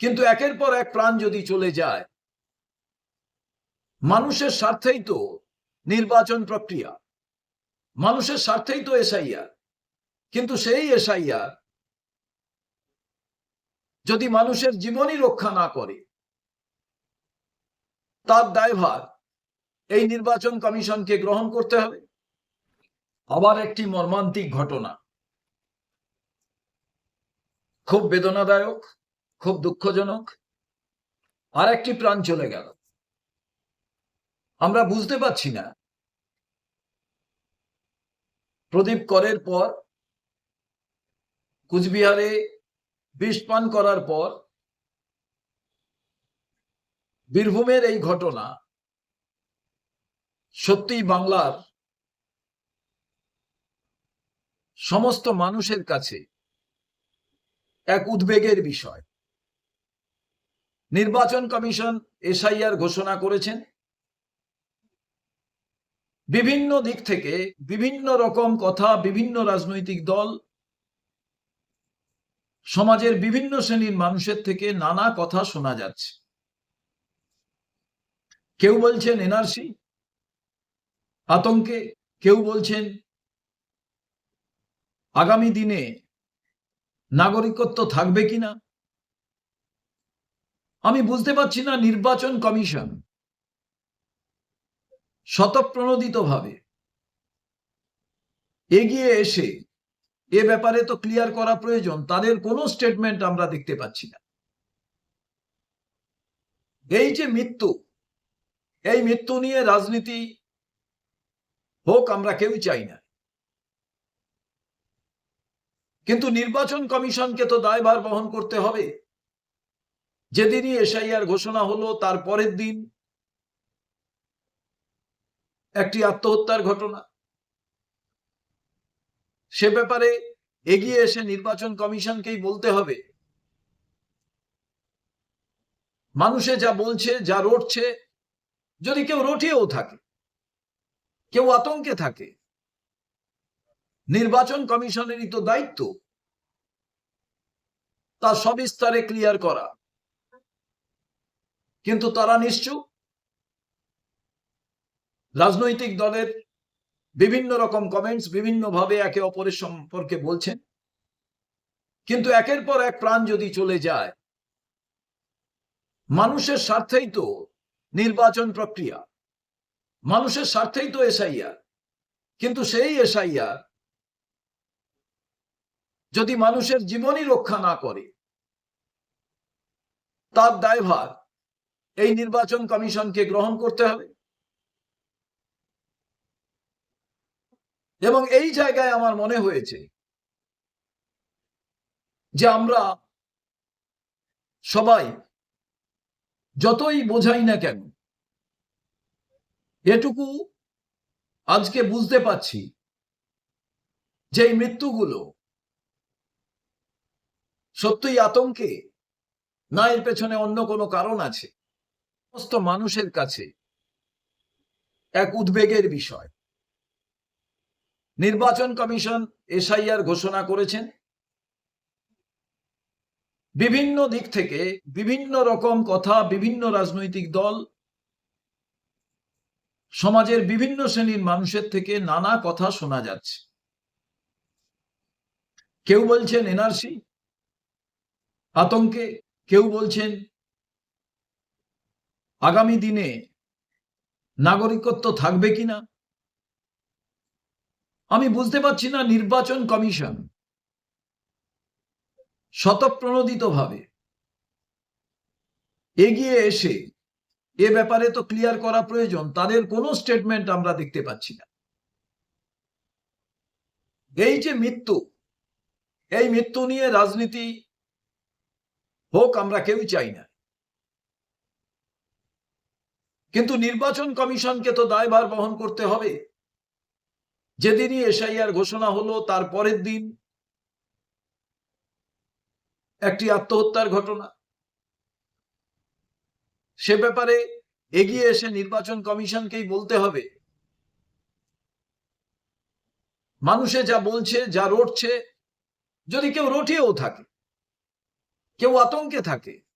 কিন্তু একের পর এক প্রাণ যদি চলে যায়, মানুষের স্বার্থেই তো নির্বাচন প্রক্রিয়া, মানুষের স্বার্থেই তো এসআইআর। কিন্তু সেই এসআইআর যদি মানুষের জীবনই রক্ষা না করে, তার দায়ভার এই নির্বাচন কমিশনকে গ্রহণ করতে হবে। আবার একটি মর্মান্তিক ঘটনা, খুব বেদনাদায়ক। খুব দুঃখজনক। আর একটি প্রাণ চলে গেল। আমরা বুঝতে পারছি না। প্রদীপ করের পর, কুচবিহারে বিষ পান করার পর, বীরভূমের এই ঘটনা সত্যিই বাংলার সমস্ত মানুষের কাছে এক উদ্বেগের বিষয়। নির্বাচন কমিশন এসআইআর ঘোষণা করেছেন। বিভিন্ন দিক থেকে বিভিন্ন রকম কথা, বিভিন্ন রাজনৈতিক দল, সমাজের বিভিন্ন শ্রেণির মানুষের থেকে নানা কথা শোনা যাচ্ছে। কেউ বলছেন এনআরসি, আতঙ্কে কেউ বলছেন আগামী দিনে নাগরিকত্ব থাকবে কিনা। বুঝতে পারছি না নির্বাচন কমিশন শতপ্রণোদিতভাবে এগিয়ে এসে এ ব্যাপারে তো ক্লিয়ার করা প্রয়োজন, তাদের কোনো স্টেটমেন্ট আমরা দেখতে পাচ্ছি না। এই যে মৃত্যু, এই মৃত্যু নিয়ে রাজনীতি হোক আমরা কেউ চাই না। কিন্তু নির্বাচন কমিশনকে তো দায়ভার বহন করতে হবে। যেদিনই এসআইআর ঘোষণা হলো, তার পরের দিন একটি আত্মহত্যার ঘটনা। সে ব্যাপারে এগিয়ে এসে নির্বাচন কমিশনকেই বলতে হবে। মানুষে যা বলছে, যা রটছে, যদি কেউ রটিয়েও থাকে, কেউ আতঙ্কে থাকে, নির্বাচন কমিশনেরই তো দায়িত্ব তা সবিস্তারে ক্লিয়ার করা। কিন্তু তারা নিশ্চুপ। রাজনৈতিক দলের বিভিন্ন রকম কমেন্টস বিভিন্ন ভাবে একে অপরের সম্পর্কে বলছেন। কিন্তু একের পর এক প্রাণ যদি চলে যায়, মানুষের স্বার্থেই তো নির্বাচন প্রক্রিয়া, মানুষের স্বার্থেই তো এসআইআর কিন্তু সেই এসআইআর যদি মানুষের জীবনই রক্ষা না করে, তার দায়ভার এই নির্বাচন কমিশনকে গ্রহণ করতে হবে। এবং এই জায়গায় আমার মনে হয়েছে যে আমরা সবাই যতই বোঝাই না কেন, এটুকু আজকে বুঝতে পাচ্ছি যে এই মৃত্যুগুলো সত্যই আতঙ্কে না এর পেছনে অন্য কোনো কারণ আছে। সমস্ত মানুষের কাছে এক উদ্বেগের বিষয়। নির্বাচন কমিশন এসআইআর ঘোষণা করেছেন। বিভিন্ন দিক থেকে বিভিন্ন রকম কথা, বিভিন্ন রাজনৈতিক দল, সমাজের বিভিন্ন শ্রেণির মানুষের থেকে নানা কথা শোনা যাচ্ছে। কেউ বলছেন এনআরসি, আতঙ্কে কেউ বলছেন আগামী দিনে নাগরিকত্ব থাকবে কিনা? আমি বুঝতে পারছি না নির্বাচন কমিশন শতপ্রণোদিতভাবে এগিয়ে এসে এ ব্যাপারে তো ক্লিয়ার করা প্রয়োজন, তাদের কোনো স্টেটমেন্ট আমরা দেখতে পাচ্ছি না। এই যে মৃত্যু, এই মৃত্যু নিয়ে রাজনীতি হোক আমরা কেউ চাই না। কিন্তু নির্বাচন কমিশনকে তো দায়ভার বহন করতে হবে। যেদিনই এসআইআর ঘোষণা হলো, তার পরের দিন একটি আত্মহত্যার ঘটনা। সে ব্যাপারে এগিয়ে এসে নির্বাচন কমিশনকেই বলতে হবে। মানুষে যা বলছে, যা রটছে, যদি কেউ রটিয়েও থাকে, কেউ আতঙ্কে থাকে